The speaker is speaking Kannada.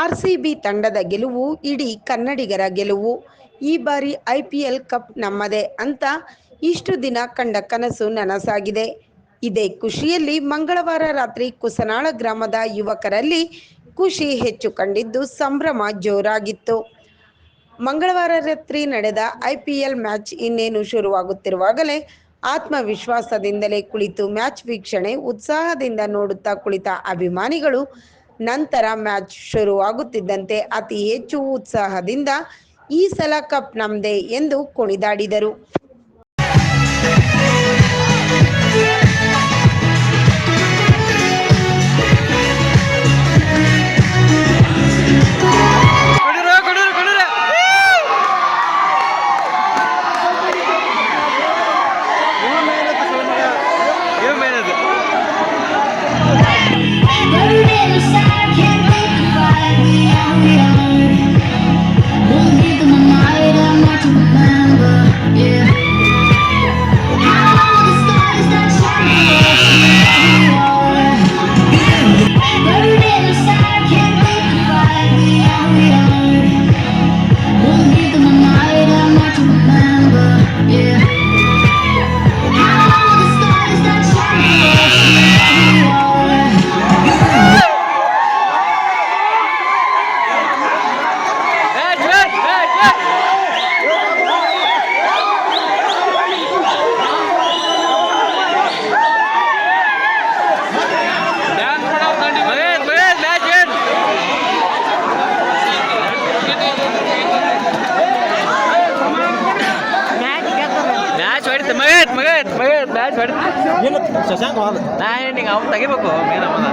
ಆರ್ ಸಿ ಬಿ ತಂಡದ ಗೆಲುವು ಇಡೀ ಕನ್ನಡಿಗರ ಗೆಲುವು. ಈ ಬಾರಿ ಐ ಪಿ ಎಲ್ ಕಪ್ ನಮ್ಮದೇ ಅಂತ ಇಷ್ಟು ದಿನ ಕಂಡ ಕನಸು ನನಸಾಗಿದೆ. ಇದೇ ಖುಷಿಯಲ್ಲಿ ಮಂಗಳವಾರ ರಾತ್ರಿ ಕುಸನಾಳ ಗ್ರಾಮದ ಯುವಕರಲ್ಲಿ ಖುಷಿ ಹೆಚ್ಚು ಕಂಡಿದ್ದು ಸಂಭ್ರಮ ಜೋರಾಗಿತ್ತು. ಮಂಗಳವಾರ ರಾತ್ರಿ ನಡೆದ ಐಪಿಎಲ್ ಮ್ಯಾಚ್ ಇನ್ನೇನು ಶುರುವಾಗುತ್ತಿರುವಾಗಲೇ ಆತ್ಮವಿಶ್ವಾಸದಿಂದಲೇ ಕುಳಿತು ಮ್ಯಾಚ್ ವೀಕ್ಷಣೆ, ಉತ್ಸಾಹದಿಂದ ನೋಡುತ್ತಾ ಕುಳಿತ ಅಭಿಮಾನಿಗಳು ನಂತರ ಮ್ಯಾಚ್ ಶುರುವಾಗುತ್ತಿದ್ದಂತೆ ಅತಿ ಹೆಚ್ಚು ಉತ್ಸಾಹದಿಂದ ಈ ಸಲ ಕಪ್ ನಮ್ದೇ ಎಂದು ಕುಣಿದಾಡಿದರು. Yes. ಹೊಡಿತೆ ಮಗೇಶ್ ಮಗೇಶ್ ಮಗೇಶ್ ಬ್ಯಾಚ್ ಹೊಡಿತೆ. ಏನು ಶಶಾಂಕ್ ನಾ ನಿಂಗೆ ಅವ್ನು ತೆಗಿಬೇಕು ಮೇನ್ ಅವನ